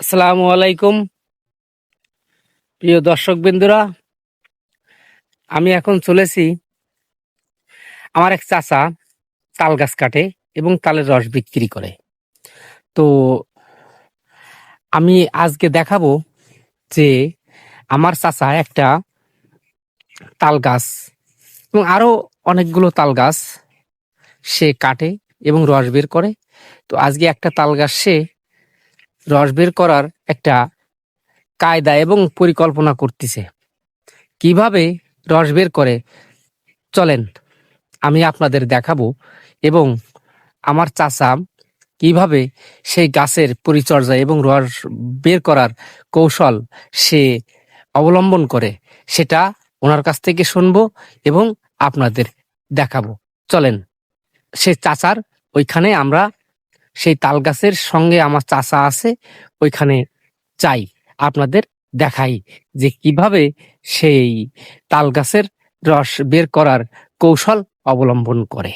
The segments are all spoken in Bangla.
আসসালামু আলাইকুম। প্রিয় দর্শক বিন্দুরা আমি এখন চলেছি আমার এক চাচা তাল গাছ কাটে এবং তালের রস বিক্রি করে। তো আমি আজকে দেখাবো যে আমার চাচা একটা তাল গাছ এবং আরও অনেকগুলো তাল গাছ সে কাটে এবং রস বের করে। তো আজকে একটা তাল গাছ সে রস বের করার একটা কায়দা এবং পরিকল্পনা করতেছে। কীভাবে রস বের করে? চলেন, আমি আপনাদের দেখাবো এবং আমার চাচা কীভাবে সেই গাছের পরিচর্যা এবং রস বের করার কৌশল সে অবলম্বন করে, সেটা ওনার কাছ থেকে শুনব এবং আপনাদের দেখাবো। চলেন, সে চাচার ওইখানে আমরা সেই তাল গাছের সঙ্গে আমার চাচা আছে, ওইখানে চাই আপনাদের দেখাই যে কীভাবে সেই তাল গাছের রস বের করার কৌশল অবলম্বন করে।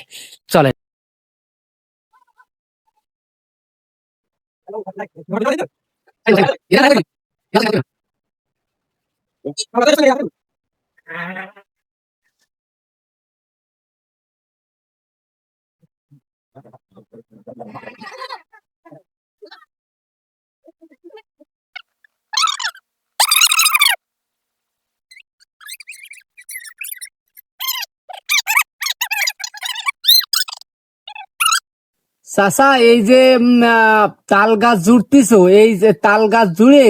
চলে চাচা এই যে তাল গাছ জুড়তিছো এই যে তাল গাছ জুড়ে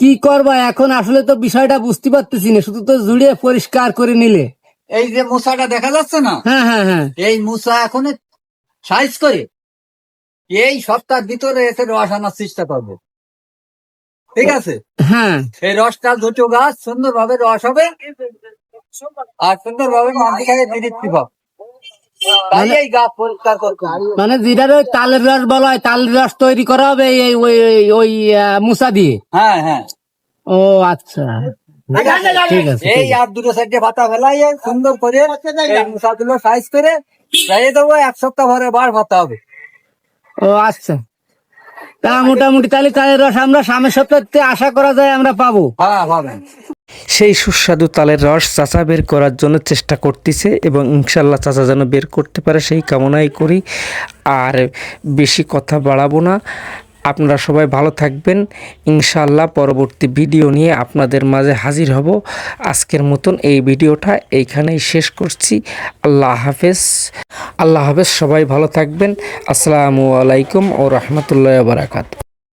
কি করবা? এখন আসলে তো বিষয়টা বুঝতে পারতেছি না শুধু তো জুড়ে পরিষ্কার করে নিলে। এই যে মুসাটা দেখা যাচ্ছে না? হ্যাঁ হ্যাঁ হ্যাঁ। এই মুসা এখন সাইজ করে। এই সপ্তাহের ভিতরে এসে রস আনার চেষ্টা করব। ঠিক আছে? হ্যাঁ। এই রসটা দুটো গাছ সুন্দরভাবে রস হবে। আর সুন্দর ভাবে মাঝখানে দিদিত্রি মানে যেটার ওই তালের রস বলা হয় তালের রস তৈরি করা হবে এই ওই ওই- মুসা দিয়ে? হ্যাঁ হ্যাঁ। ও আচ্ছা। ঠিক আছে এই আর দুটো সাইডে ভাতা ফেলাই সুন্দর করে এই মুসাগুলো সাইজ করে চাইয়ে দেবো এক সপ্তাহ পরে বার ভাতা হবে। ও আচ্ছা। তা মোটামুটি তাহলে তালের রস আমরা সামনের সপ্তাহে আশা করা যায় আমরা পাবো। হ্যাঁ পাবেন। সেই সুস্বাদু তালের রস চাচা বের করার জন্য চেষ্টা করতেছে এবং ইনশাল্লাহ চাচা যেন বের করতে পারে সেই কামনাই করি। আর বেশি কথা বাড়াবো না। আপনারা সবাই ভালো থাকবেন। ইনশাল্লাহ পরবর্তী ভিডিও নিয়ে আপনাদের মাঝে হাজির হব। আজকের মতন এই ভিডিওটা এইখানেই শেষ করছি। আল্লাহ হাফেজ। আল্লাহ হাফেজ, সবাই ভালো থাকবেন। আসসালামু আলাইকুম ও রহমতুল্লাহ বারাকাত